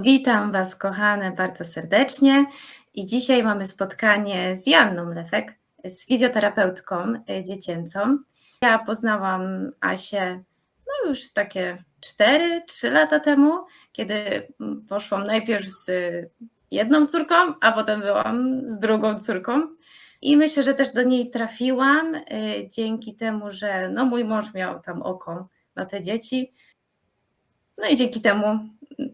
Witam Was, kochane, bardzo serdecznie. I dzisiaj mamy spotkanie z Janną Lefek, z fizjoterapeutką y, dziecięcą. Ja poznałam Asię no już takie 4-3 lata temu, kiedy mm, poszłam najpierw z jedną córką, a potem byłam z drugą córką. I myślę, że też do niej trafiłam y, dzięki temu, że no mój mąż miał tam oko na te dzieci. No i dzięki temu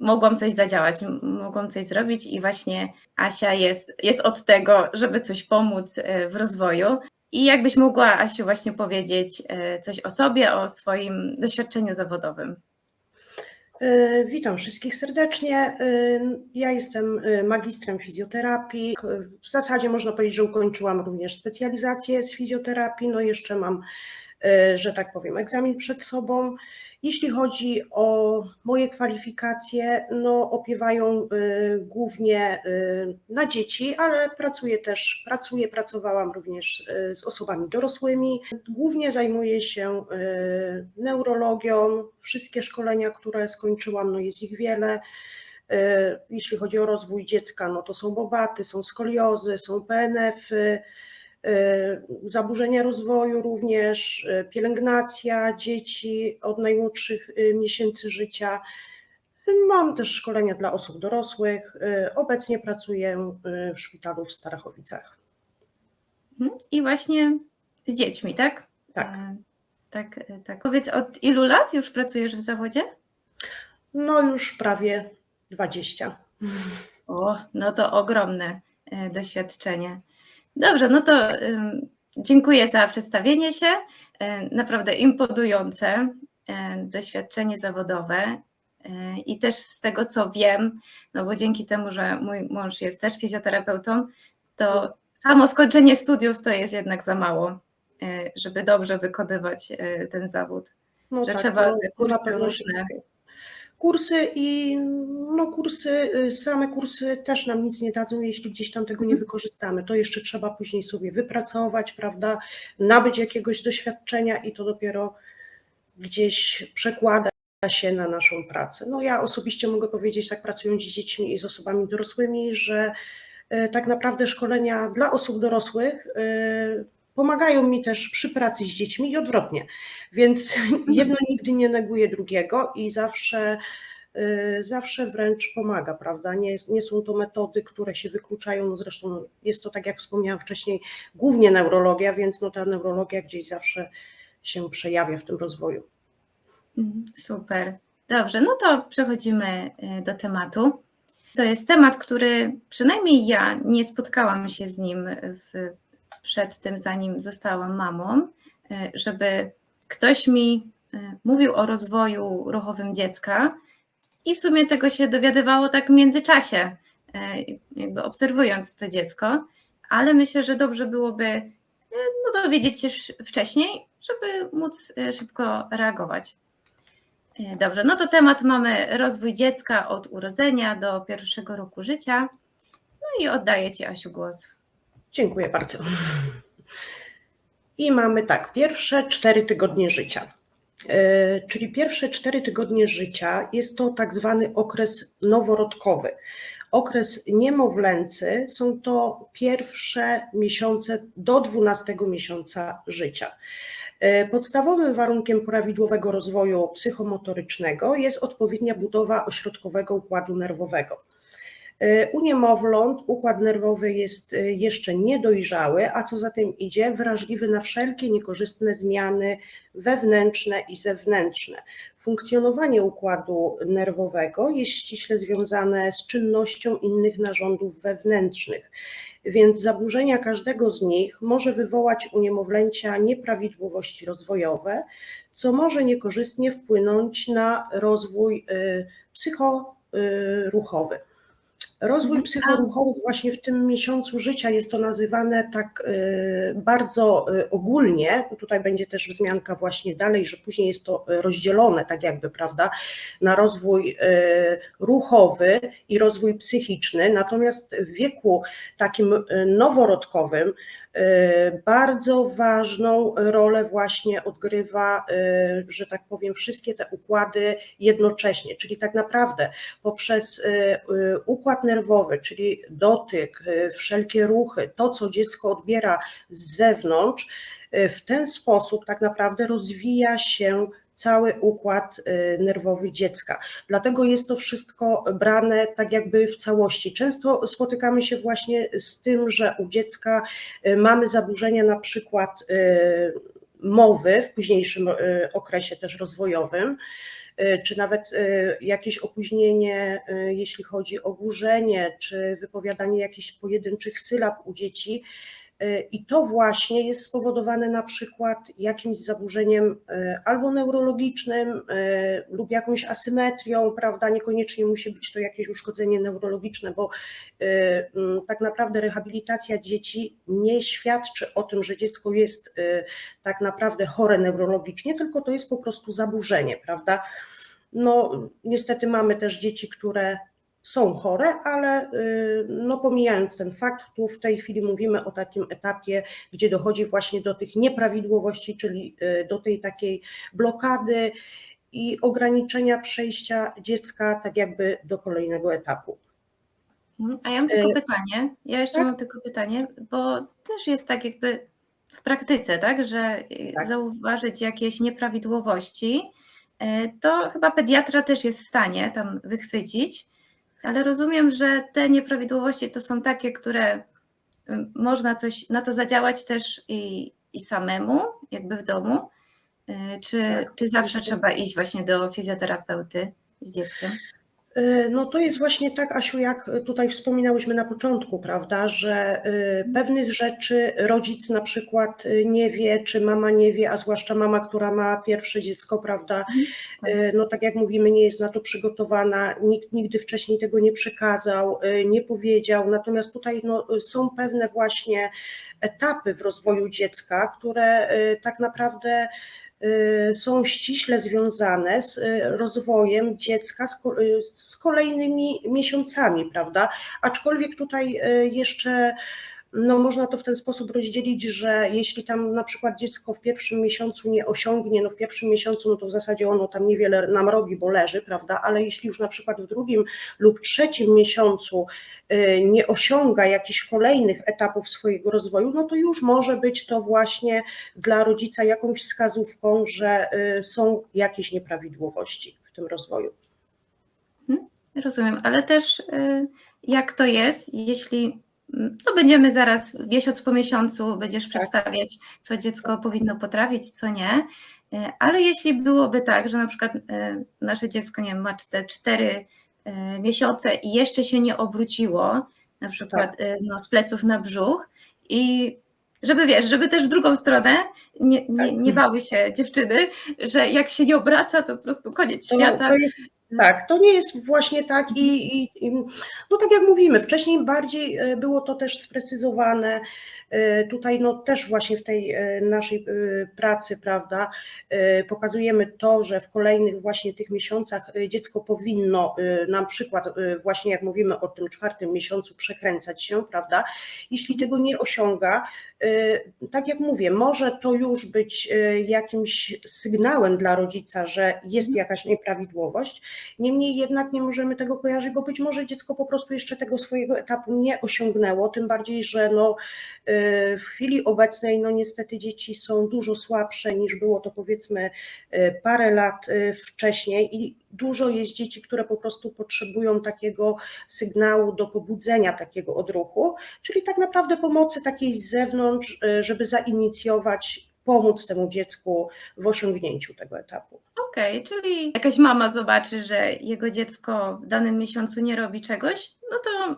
mogłam coś zadziałać, mogłam coś zrobić i właśnie Asia jest, jest od tego, żeby coś pomóc e, w rozwoju. I jakbyś mogła, Asiu, właśnie powiedzieć e, coś o sobie, o swoim doświadczeniu zawodowym. E, Witam wszystkich serdecznie. Ja jestem magistrem fizjoterapii. W zasadzie można powiedzieć, że ukończyłam również specjalizację z fizjoterapii. No jeszcze mam, że tak powiem, egzamin przed sobą. Jeśli chodzi o moje kwalifikacje, no opiewają e, głównie e, na dzieci, ale pracuję też, pracuję, pracowałam również e, z osobami dorosłymi. Głównie zajmuję się neurologią. Wszystkie szkolenia, które skończyłam, no jest ich wiele. Jeśli chodzi o rozwój dziecka, no to są bobaty, są skoliozy, są PNF-y, zaburzenia rozwoju również, e, pielęgnacja dzieci od najmłodszych e, miesięcy życia. Mam też szkolenia dla osób dorosłych. Obecnie pracuję w szpitalu w Starachowicach. Mhm. I właśnie z dziećmi, tak? Tak. E, Tak, e, tak. Powiedz, od ilu lat już pracujesz w zawodzie? No już prawie 20. O, no to ogromne e, doświadczenie. Dobrze, no to dziękuję za przedstawienie się. E, Naprawdę imponujące e, doświadczenie zawodowe e, i też z tego, co wiem, no bo dzięki temu, że mój mąż jest też fizjoterapeutą, to samo skończenie studiów to jest jednak za mało, żeby dobrze wykonywać ten zawód. No Że tak, trzeba no, te kursy różne. Kursy i no kursy, y, same kursy też nam nic nie dadzą, jeśli gdzieś tam tego nie Mhm. wykorzystamy. To jeszcze trzeba później sobie wypracować, prawda, nabyć jakiegoś doświadczenia i to dopiero gdzieś przekłada się na naszą pracę. No ja osobiście mogę powiedzieć, tak pracując z dziećmi i z osobami dorosłymi, że y, tak naprawdę szkolenia dla osób dorosłych y, pomagają mi też przy pracy z dziećmi i odwrotnie. Więc jedno nigdy nie neguje drugiego i zawsze, y, zawsze wręcz pomaga, prawda? Nie, nie są to metody, które się wykluczają. No zresztą jest to, tak jak wspomniałam wcześniej, głównie neurologia, więc no ta neurologia gdzieś zawsze się przejawia w tym rozwoju. Mhm, Super. Dobrze, no to przechodzimy y, do tematu. To jest temat, który przynajmniej ja nie spotkałam się z nim w, przed tym, zanim zostałam mamą, y, żeby ktoś mi y, mówił o rozwoju ruchowym dziecka i w sumie tego się dowiadywało tak w międzyczasie, y, jakby obserwując to dziecko, ale myślę, że dobrze byłoby no, dowiedzieć się wcześniej, żeby móc szybko reagować. E, Dobrze, no to temat mamy rozwój dziecka od urodzenia do pierwszego roku życia. No i oddaję Ci, Asiu, głos. Dziękuję bardzo. I mamy tak, pierwsze cztery tygodnie życia. E, Czyli pierwsze cztery tygodnie życia jest to tak zwany okres noworodkowy. Okres niemowlęcy są to pierwsze miesiące do 12 miesiąca życia. E, Podstawowym warunkiem prawidłowego rozwoju psychomotorycznego jest odpowiednia budowa ośrodkowego układu nerwowego. E, U niemowląt układ nerwowy jest e, jeszcze niedojrzały, a co za tym idzie, wrażliwy na wszelkie niekorzystne zmiany wewnętrzne i zewnętrzne. Funkcjonowanie układu nerwowego jest ściśle związane z czynnością innych narządów wewnętrznych, więc zaburzenia każdego z nich może wywołać u niemowlęcia nieprawidłowości rozwojowe, co może niekorzystnie wpłynąć na rozwój y, psychoruchowy. Rozwój Mhm. psychoruchowy właśnie w tym miesiącu życia jest to nazywane tak y, bardzo y, ogólnie. Tutaj będzie też wzmianka właśnie dalej, że później jest to y, rozdzielone tak jakby, prawda, na rozwój ruchowy i rozwój psychiczny. Natomiast w wieku takim noworodkowym Bardzo ważną rolę właśnie odgrywa, y, że tak powiem, wszystkie te układy jednocześnie, czyli tak naprawdę poprzez y, układ nerwowy, czyli dotyk, wszelkie ruchy, to co dziecko odbiera z zewnątrz, w ten sposób tak naprawdę rozwija się cały układ y, nerwowy dziecka. Dlatego jest to wszystko brane tak jakby w całości. Często spotykamy się właśnie z tym, że u dziecka y, mamy zaburzenia na przykład y, mowy w późniejszym okresie też rozwojowym, czy nawet jakieś opóźnienie, jeśli chodzi o burzenie, czy wypowiadanie jakichś pojedynczych sylab u dzieci. Y, I to właśnie jest spowodowane na przykład jakimś zaburzeniem y, albo neurologicznym y, lub jakąś asymetrią, prawda? Niekoniecznie musi być to jakieś uszkodzenie neurologiczne, bo tak naprawdę rehabilitacja dzieci nie świadczy o tym, że dziecko jest tak naprawdę chore neurologicznie, tylko to jest po prostu zaburzenie, prawda? No, niestety mamy też dzieci, które są chore, ale y, no pomijając ten fakt, tu w tej chwili mówimy o takim etapie, gdzie dochodzi właśnie do tych nieprawidłowości, czyli y, do tej takiej blokady i ograniczenia przejścia dziecka tak jakby do kolejnego etapu. Mhm. A ja mam tylko Y, pytanie. Ja jeszcze tak? mam tylko pytanie, bo też jest tak jakby w praktyce, tak, że Tak. zauważyć jakieś nieprawidłowości, to chyba pediatra też jest w stanie tam wychwycić, ale rozumiem, że te nieprawidłowości to są takie, które y, można coś na to zadziałać też i, i samemu, jakby w domu, y, czy, Tak. czy zawsze trzeba iść właśnie do fizjoterapeuty z dzieckiem? Y, No to jest właśnie tak, Asiu, jak tutaj wspominałyśmy na początku, prawda, że y, pewnych rzeczy rodzic na przykład y, nie wie, czy mama nie wie, a zwłaszcza mama, która ma pierwsze dziecko, prawda, y, no tak jak mówimy, nie jest na to przygotowana, nikt nigdy wcześniej tego nie przekazał, nie powiedział, natomiast tutaj no, są pewne właśnie etapy w rozwoju dziecka, które tak naprawdę są ściśle związane z y, rozwojem dziecka y, z kolejnymi miesiącami, prawda? Aczkolwiek tutaj y, jeszcze no, można to w ten sposób rozdzielić, że jeśli tam na przykład dziecko w pierwszym miesiącu nie osiągnie, no w pierwszym miesiącu, no to w zasadzie ono tam niewiele nam robi, bo leży, prawda? Ale jeśli już na przykład w drugim lub trzecim miesiącu y, nie osiąga jakichś kolejnych etapów swojego rozwoju, no to już może być to właśnie dla rodzica jakąś wskazówką, że y, są jakieś nieprawidłowości w tym rozwoju. Rozumiem, ale też y, jak to jest, jeśli no będziemy zaraz miesiąc po miesiącu będziesz Tak. przedstawiać, co dziecko powinno potrafić, co nie, y, ale jeśli byłoby tak, że na przykład y, nasze dziecko nie wiem, ma te cztery y, miesiące i jeszcze się nie obróciło, na przykład y, no, z pleców na brzuch i żeby wiesz, żeby też w drugą stronę nie, nie, nie bały się dziewczyny, że jak się nie obraca, to po prostu koniec świata. to jest, tak, to nie jest właśnie tak i, i, i no tak jak mówimy, wcześniej bardziej e, było to też sprecyzowane. E, Tutaj no też właśnie w tej e, naszej pracy, prawda, pokazujemy to, że w kolejnych właśnie tych miesiącach dziecko powinno na przykład właśnie jak mówimy o tym czwartym miesiącu przekręcać się, prawda, jeśli tego nie osiąga, tak jak mówię, może to już być jakimś sygnałem dla rodzica, że jest jakaś nieprawidłowość, Niemniej jednak nie możemy tego kojarzyć, bo być może dziecko po prostu jeszcze tego swojego etapu nie osiągnęło, tym bardziej, że no, y, w chwili obecnej no niestety dzieci są dużo słabsze niż było to powiedzmy y, parę lat y, wcześniej i dużo jest dzieci, które po prostu potrzebują takiego sygnału do pobudzenia takiego odruchu, czyli tak naprawdę pomocy takiej z zewnątrz, żeby zainicjować, pomóc temu dziecku w osiągnięciu tego etapu. Okej, czyli jakaś mama zobaczy, że jego dziecko w danym miesiącu nie robi czegoś, no to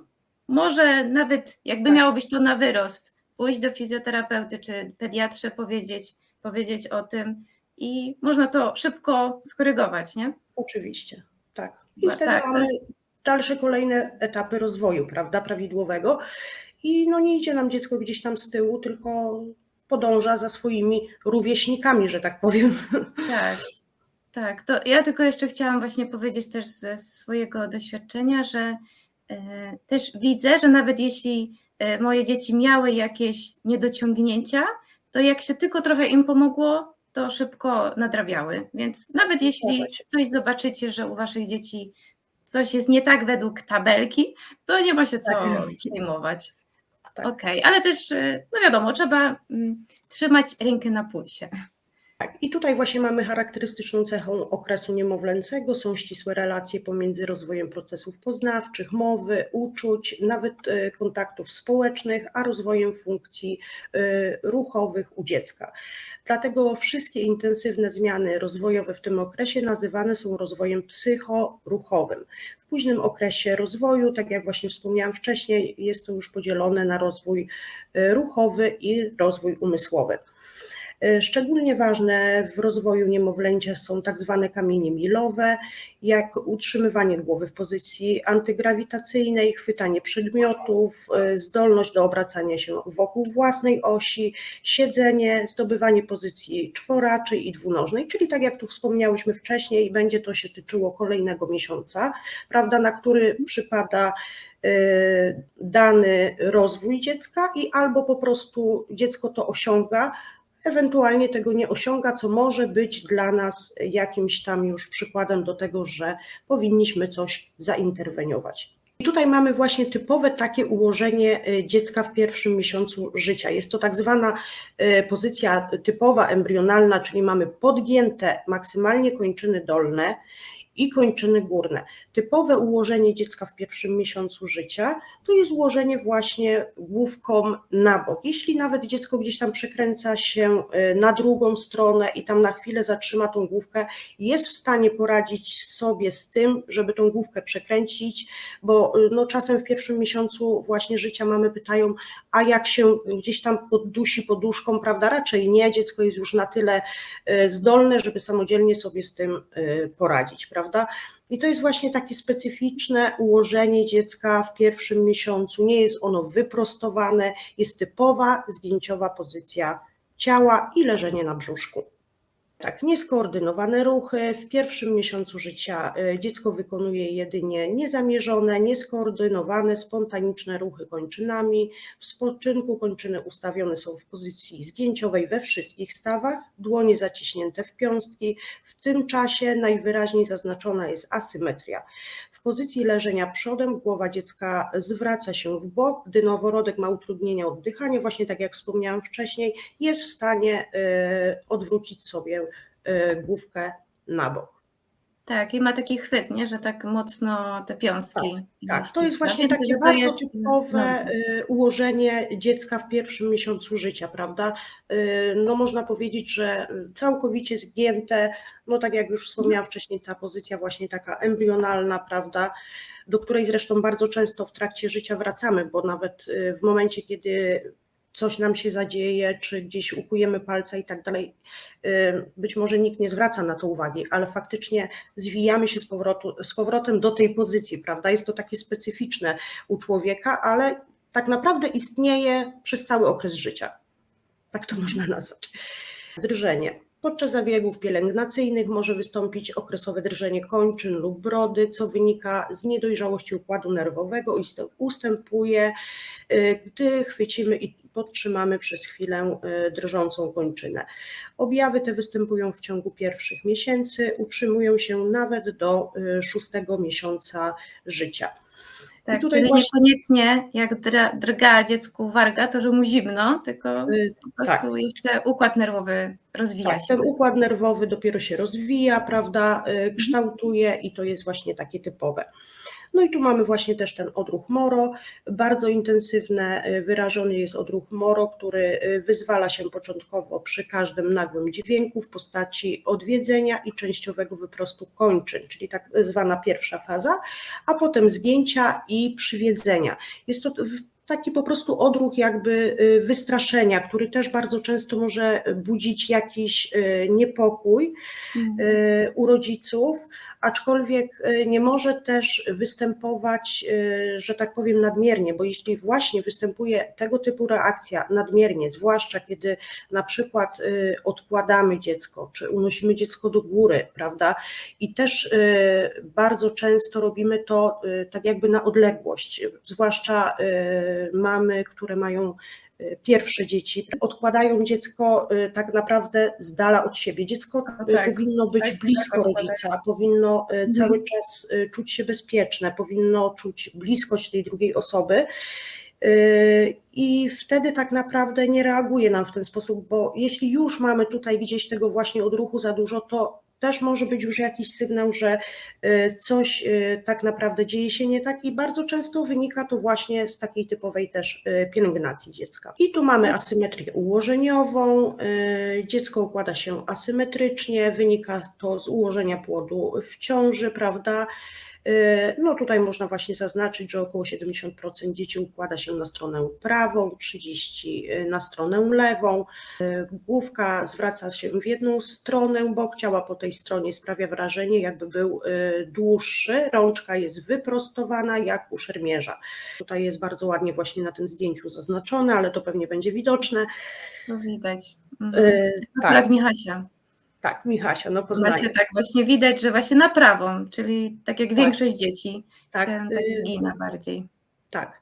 może nawet jakby Tak. miało być to na wyrost, pójść do fizjoterapeuty czy pediatrze, powiedzieć, powiedzieć o tym i można to szybko skorygować, nie? Oczywiście, tak. I Ba- wtedy tak, mamy jest- dalsze kolejne etapy rozwoju, prawda, prawidłowego. I no nie idzie nam dziecko gdzieś tam z tyłu, tylko podąża za swoimi rówieśnikami, że tak powiem. Tak, tak. To ja tylko jeszcze chciałam właśnie powiedzieć też ze swojego doświadczenia, że e, też widzę, że nawet jeśli e, moje dzieci miały jakieś niedociągnięcia, to jak się tylko trochę im pomogło, to szybko nadrabiały. Więc nawet jeśli coś zobaczycie, że u waszych dzieci coś jest nie tak według tabelki, to nie ma się co Tak. przejmować. Tak. Okej, ale też, y, no wiadomo, trzeba mm, trzymać rękę na pulsie. Tak, i tutaj właśnie mamy charakterystyczną cechą okresu niemowlęcego. Są ścisłe relacje pomiędzy rozwojem procesów poznawczych, mowy, uczuć, nawet e, kontaktów społecznych, a rozwojem funkcji e, ruchowych u dziecka. Dlatego wszystkie intensywne zmiany rozwojowe w tym okresie nazywane są rozwojem psychoruchowym. W późnym okresie rozwoju, tak jak właśnie wspomniałam wcześniej, jest to już podzielone na rozwój e, ruchowy i rozwój umysłowy. Szczególnie ważne w rozwoju niemowlęcia są tak zwane kamienie milowe, jak utrzymywanie głowy w pozycji antygrawitacyjnej, chwytanie przedmiotów, e, zdolność do obracania się wokół własnej osi, siedzenie, zdobywanie pozycji czworaczy i dwunożnej, czyli tak jak tu wspomniałyśmy wcześniej, będzie to się tyczyło kolejnego miesiąca, prawda, na który przypada e, dany rozwój dziecka i albo po prostu dziecko to osiąga, ewentualnie tego nie osiąga, co może być dla nas jakimś tam już przykładem do tego, że powinniśmy coś zainterweniować. I tutaj mamy właśnie typowe takie ułożenie y, dziecka w pierwszym miesiącu życia. Jest to tak zwana y, pozycja typowa embrionalna, czyli mamy podgięte maksymalnie kończyny dolne i kończyny górne. Typowe ułożenie dziecka w pierwszym miesiącu życia to jest ułożenie właśnie główką na bok. Jeśli nawet dziecko gdzieś tam przekręca się y, na drugą stronę i tam na chwilę zatrzyma tą główkę, jest w stanie poradzić sobie z tym, żeby tą główkę przekręcić, bo y, no, czasem w pierwszym miesiącu właśnie życia mamy pytają, a jak się gdzieś tam poddusi poduszką, prawda? Raczej nie, dziecko jest już na tyle y, zdolne, żeby samodzielnie sobie z tym poradzić, prawda? I to jest właśnie takie specyficzne ułożenie dziecka w pierwszym miesiącu. Nie jest ono wyprostowane, jest typowa zgięciowa pozycja ciała i leżenie na brzuszku. Tak, nieskoordynowane ruchy. W pierwszym miesiącu życia y, dziecko wykonuje jedynie niezamierzone, nieskoordynowane, spontaniczne ruchy kończynami. W spoczynku kończyny ustawione są w pozycji zgięciowej we wszystkich stawach, dłonie zaciśnięte w piąstki. W tym czasie najwyraźniej zaznaczona jest asymetria. W pozycji leżenia przodem głowa dziecka zwraca się w bok, gdy noworodek ma utrudnienia oddychania, właśnie tak jak wspomniałam wcześniej, jest w stanie y, odwrócić sobie główkę na bok. Tak, i ma taki chwyt, nie? że tak mocno te piąstki. Tak, to jest właśnie takie to bardzo jest, typowe no, y, ułożenie dziecka w pierwszym miesiącu życia, prawda? Y, No można powiedzieć, że y, całkowicie zgięte, no tak jak już wspomniałam wcześniej, ta pozycja właśnie taka embrionalna, prawda? Do której zresztą bardzo często w trakcie życia wracamy, bo nawet y, w momencie, kiedy coś nam się zadzieje, czy gdzieś ukujemy palca i tak dalej, y, być może nikt nie zwraca na to uwagi, ale faktycznie zwijamy się z, powrotu, z powrotem do tej pozycji, prawda? Jest to takie specyficzne u człowieka, ale tak naprawdę istnieje przez cały okres życia. Tak to można nazwać. Drżenie. Podczas zabiegów pielęgnacyjnych może wystąpić okresowe drżenie kończyn lub brody, co wynika z niedojrzałości układu nerwowego i ust- ustępuje, y, gdy chwycimy i podtrzymamy przez chwilę y, drżącą kończynę. Objawy te występują w ciągu pierwszych miesięcy, utrzymują się nawet do y, szóstego miesiąca życia. tak, tutaj czyli właśnie- niekoniecznie jak dra, drga dziecku warga, to że mu zimno, tylko Y, po prostu jeszcze układ nerwowy rozwija Tak, się. ten układ nerwowy dopiero się rozwija, prawda, y, kształtuje i to jest właśnie takie typowe. No i tu mamy właśnie też ten odruch moro, bardzo intensywne, y, wyrażony jest odruch moro, który y, wyzwala się początkowo przy każdym nagłym dźwięku w postaci odwiedzenia i częściowego wyprostu kończyn, czyli tak zwana pierwsza faza, a potem zgięcia i przywiedzenia. Jest to taki po prostu odruch jakby y, wystraszenia, który też bardzo często może budzić jakiś y, niepokój y, u rodziców, aczkolwiek y, nie może też występować, y, że tak powiem, nadmiernie, bo jeśli właśnie występuje tego typu reakcja nadmiernie, zwłaszcza kiedy na przykład y, odkładamy dziecko, czy unosimy dziecko do góry, prawda, i też bardzo często robimy to tak jakby na odległość, zwłaszcza mamy, które mają pierwsze dzieci, odkładają dziecko y, tak naprawdę z dala od siebie. Dziecko No y, tak, powinno być tak, tak blisko odkładają. rodzica, powinno y, Mhm. cały czas czuć się bezpieczne, powinno czuć bliskość tej drugiej osoby. I wtedy tak naprawdę nie reaguje nam w ten sposób, bo jeśli już mamy tutaj gdzieś tego właśnie odruchu za dużo, to też może być już jakiś sygnał, że y, coś y, tak naprawdę dzieje się nie tak i bardzo często wynika to właśnie z takiej typowej też y, pielęgnacji dziecka. I tu mamy asymetrię ułożeniową, dziecko układa się asymetrycznie, wynika to z ułożenia płodu w ciąży, prawda? Y, No tutaj można właśnie zaznaczyć, że około 70% dzieci układa się na stronę prawą, 30% na stronę lewą. Y, Główka zwraca się w jedną stronę, bok ciała po tej stronie sprawia wrażenie, jakby był y, dłuższy, rączka jest wyprostowana jak u szermierza. Tutaj jest bardzo ładnie właśnie na tym zdjęciu zaznaczone, ale to pewnie będzie widoczne. No widać. Mhm. Y, Akurat Tak, Michasia. Tak, Michasia, no Właśnie poznaję. tak właśnie widać, że właśnie na prawą, czyli tak jak Tak. większość dzieci Tak, się tak y, zgina bardziej. Tak.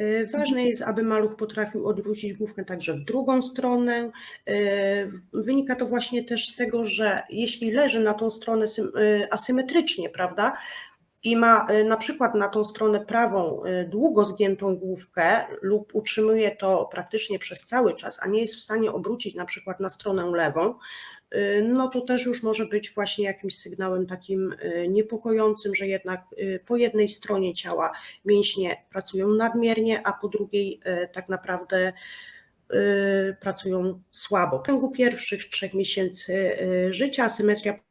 Y, Ważne jest, aby maluch potrafił odwrócić główkę także w drugą stronę. Y, Wynika to właśnie też z tego, że jeśli leży na tą stronę sym- asymetrycznie, prawda, i ma na przykład na tą stronę prawą długo zgiętą główkę lub utrzymuje to praktycznie przez cały czas, a nie jest w stanie obrócić na przykład na stronę lewą, no to też już może być właśnie jakimś sygnałem takim y, niepokojącym, że jednak y, po jednej stronie ciała mięśnie pracują nadmiernie, a po drugiej tak naprawdę pracują słabo. W ciągu pierwszych trzech miesięcy życia asymetria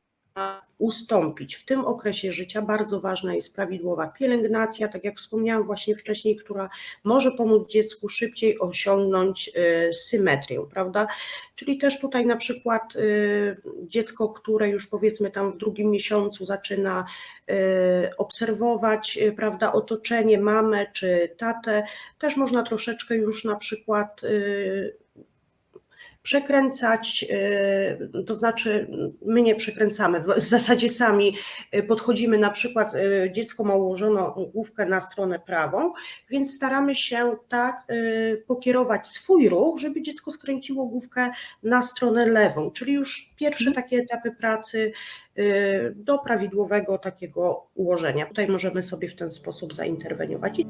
ustąpić. W tym okresie życia bardzo ważna jest prawidłowa pielęgnacja, tak jak wspomniałam właśnie wcześniej, która może pomóc dziecku szybciej osiągnąć e, symetrię, prawda? Czyli też tutaj na przykład e, dziecko, które już powiedzmy tam w drugim miesiącu zaczyna e, obserwować, prawda, otoczenie, mamę czy tatę, też można troszeczkę już na przykład przekręcać, e, to znaczy my nie przekręcamy, w zasadzie sami e, podchodzimy, na przykład e, dziecko ma ułożoną główkę na stronę prawą, więc staramy się tak pokierować swój ruch, żeby dziecko skręciło główkę na stronę lewą, czyli już pierwsze takie etapy pracy do prawidłowego takiego ułożenia. Tutaj możemy sobie w ten sposób zainterweniować.